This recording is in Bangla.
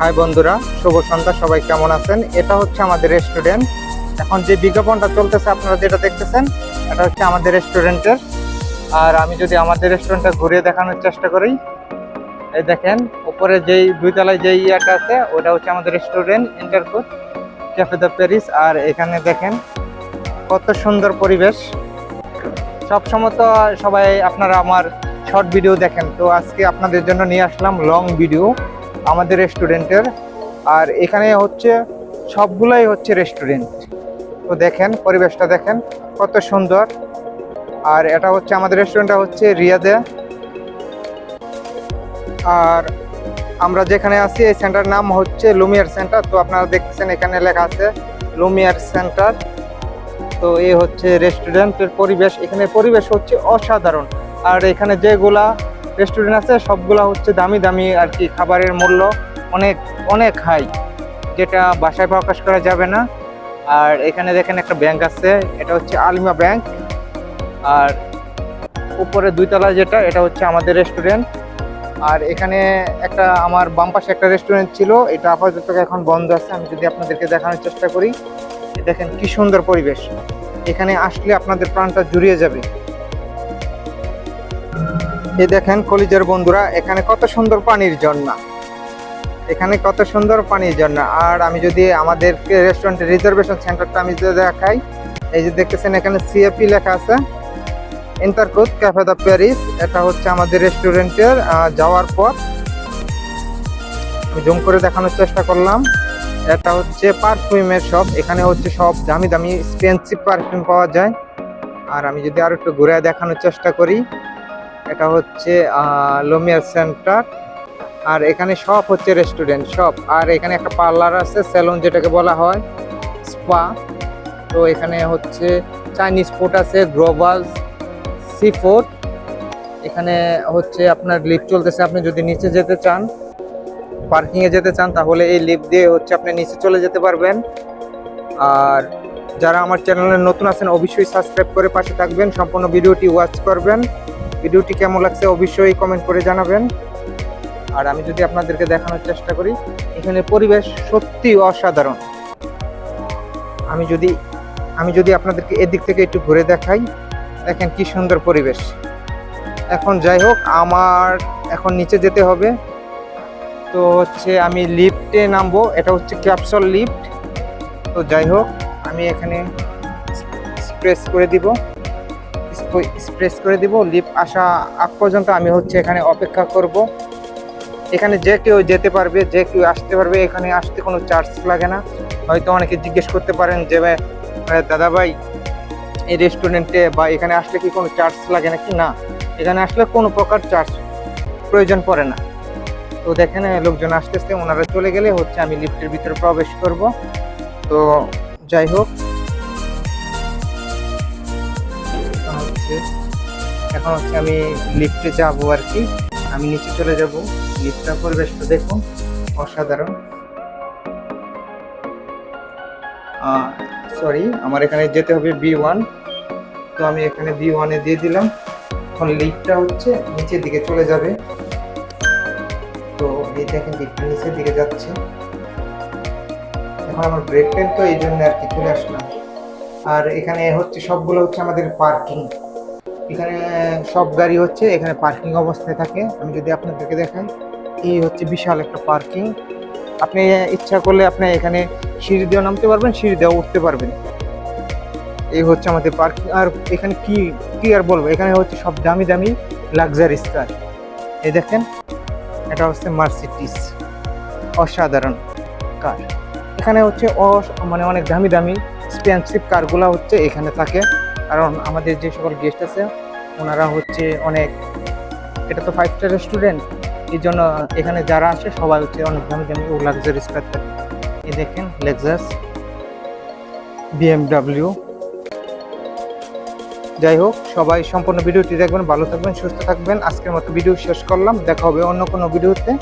হাই বন্ধুরা, শুভ সন্ধ্যা, সবাই কেমন আছেন? এটা হচ্ছে আমাদের রেস্টুরেন্ট এখন যে বিজ্ঞাপনটা চলতেছে, আপনারা যেটা দেখতেছেন, এটা হচ্ছে আমাদের রেস্টুরেন্টের আর আমি যদি আমাদের রেস্টুরেন্টটা ঘুরিয়ে দেখানোর চেষ্টা করি, এই দেখেন, উপরে যেই দুই তলায় যেই ইয়েটা আছে, ওটা হচ্ছে আমাদের রেস্টুরেন্ট ইন্টারকুট ক্যাফে দ্য প্যারিস আর এখানে দেখেন, কত সুন্দর পরিবেশ। সবসময় তো সবাই আপনারা আমার শর্ট ভিডিও দেখেন, তো আজকে আপনাদের জন্য নিয়ে আসলাম লং ভিডিও আমাদের রেস্টুরেন্টের আর এখানে হচ্ছে সবগুলাই হচ্ছে রেস্টুরেন্ট। তো দেখেন, পরিবেশটা দেখেন, কত সুন্দর। আর এটা হচ্ছে আমাদের রেস্টুরেন্টটা হচ্ছে রিয়াদে। আর আমরা যেখানে আছি, এই সেন্টার নাম হচ্ছে লুমিয়ার সেন্টার। তো আপনারা দেখতেছেন এখানে লেখা আছে, লুমিয়ার সেন্টার। তো এই হচ্ছে রেস্টুরেন্টের পরিবেশ। এখানে পরিবেশ হচ্ছে অসাধারণ। আর এখানে যেগুলা রেস্টুরেন্ট আছে, সবগুলা হচ্ছে দামি দামি আর কি খাবারের মূল্য অনেক অনেক হাই যেটা বাসায় প্রকাশ করা যাবে না। আর এখানে দেখেন একটা ব্যাংক আছে, এটা হচ্ছে আলিমা ব্যাংক আর উপরে দুইতলা যেটা, এটা হচ্ছে আমাদের রেস্টুরেন্ট আর এখানে একটা, আমার বাম পাশে একটা রেস্টুরেন্ট ছিল, এটা আপাতত এখন বন্ধ আছে, আমি যদি আপনাদেরকে দেখানোর চেষ্টা করি। দেখেন কি সুন্দর পরিবেশ। এখানে আসলে আপনাদের প্রাণটা জুড়িয়ে যাবে। এই দেখেন কলিজের বন্ধুরা, এখানে কত সুন্দর পানির ঝর্ণা। এখানে কত সুন্দর পানির ঝর্ণা। আর আমি যদি আমাদের রেস্টুরেন্টের রিজার্ভেশন সেন্টারটা আমি যদি দেখাই, এই যে দেখতেছেন এখানে সিএপি লেখা আছে ইন্টারকুত ক্যাফে দ্য প্যারিস এটা হচ্ছে আমাদের রেস্টুরেন্টের যাওয়ার পর জুম করে দেখানোর চেষ্টা করলাম। এটা হচ্ছে পারফিউমের শপ এখানে হচ্ছে সব দামি দামি এক্সপেন্সিভ পারফিউম পাওয়া যায়। আর আমি যদি আরও একটু ঘুরে দেখানোর চেষ্টা করি এটা হচ্ছে লোমিয়ার সেন্টার আর এখানে সব হচ্ছে রেস্টুরেন্ট সব। আর এখানে একটা পার্লার আছে সেলুন যেটাকে বলা হয় স্পা তো এখানে হচ্ছে চাইনিজ ফুড আছে গ্লোবাল সি ফুড এখানে হচ্ছে আপনার লিফট চলতেছে, আপনি যদি নিচে যেতে চান পার্কিং এ যেতে চান, তাহলে এই লিফট দিয়ে হচ্ছে আপনি নিচে চলে যেতে পারবেন। আর যারা আমার চ্যানেলে নতুন আছেন, অবশ্যই সাবস্ক্রাইব করে পাশে থাকবেন, সম্পূর্ণ ভিডিওটি ওয়াচ করবেন। ভিডিওটি কেমন লাগছে অবশ্যই কমেন্ট করে জানাবেন। আর আমি যদি আপনাদেরকে দেখানোর চেষ্টা করি, এখানে পরিবেশ সত্যি অসাধারণ। আমি যদি আমি যদি আপনাদেরকে এদিক থেকে একটু ঘুরে দেখাই, দেখেন কি সুন্দর পরিবেশ। এখন যাই হোক, আমার এখন নিচে যেতে হবে। তো হচ্ছে আমি লিফটে নামবো, এটা হচ্ছে ক্যাপসল লিফট। তো যাই হোক, আমি এখানে স্প্রেস করে দিব। স্প্রেস করে দিব লিফট আসা আগ পর্যন্ত আমি হচ্ছে এখানে অপেক্ষা করব। এখানে যে কেউ যেতে পারবে, যে কেউ আসতে পারবে, এখানে আসতে কোনো চার্জ লাগে না। হয়তো অনেকে জিজ্ঞেস করতে পারেন যে দাদা ভাই এই রেস্টুরেন্টে বা এখানে আসলে কি কোনো চার্জ লাগে নাকি? না, এখানে আসলে কোনো প্রকার চার্জ প্রয়োজন পড়ে না। তো দেখেন লোকজন আসতেছে, ওনারা চলে গেলে হচ্ছে আমি লিফটের ভিতরে প্রবেশ করব। তো যাই হোক হচ্ছে এখন হচ্ছে আমি লিফটে যাব আর কি। আমি নিচে চলে যাব। লিফটটা পরিবেশটা দেখুন অসাধারণ। সরি আমার এখানে যেতে হবে বি ওয়ান তো আমি এখানে বি ওয়ানে দিয়ে দিলাম। এখন লিফটটা হচ্ছে নিচের দিকে চলে যাবে। তো এই দেখেন লিফটটা নিচের দিকে যাচ্ছে। এখন আমার ব্রেক পেন তো এই জন্য আর কি চলে আসলাম। আর এখানে হচ্ছে সবগুলো হচ্ছে আমাদের পার্কিং এখানে সব গাড়ি হচ্ছে, এখানে পার্কিং অবস্থায় থাকে। আমি যদি আপনাদেরকে দেখাই, এই হচ্ছে বিশাল একটা পার্কিং আপনি ইচ্ছা করলে আপনি এখানে সিঁড়ি দিয়েও নামতে পারবেন, সিঁড়ি দিয়েও উঠতে পারবেন। এই হচ্ছে আমাদের পার্কিং আর এখানে কি কি আর বলব? এখানে হচ্ছে সব দামি দামি লাক্সারিস কার এই দেখেন, এটা হচ্ছে মার্সিডিস অসাধারণ কার এখানে হচ্ছে মানে অনেক দামি দামি এক্সপেন্সিভ কারগুলো হচ্ছে এখানে থাকে। কারণ আমাদের যে সকল গেস্ট আছে ওনারা হচ্ছে অনেক, এটা তো ফাইভ স্টার রেস্টুরেন্ট এই জন্য এখানে যারা আসে সবাই হচ্ছে অনেক দামি দামি ও লাক্সারিস স্কার থাকে এই দেখেন লেক্সাস বিএমডাব্লিউ যাই হোক, সবাই সম্পূর্ণ ভিডিওটি দেখবেন, ভালো থাকবেন, সুস্থ থাকবেন। আজকের মতো ভিডিও শেষ করলাম। দেখা হবে অন্য কোনো ভিডিওতে।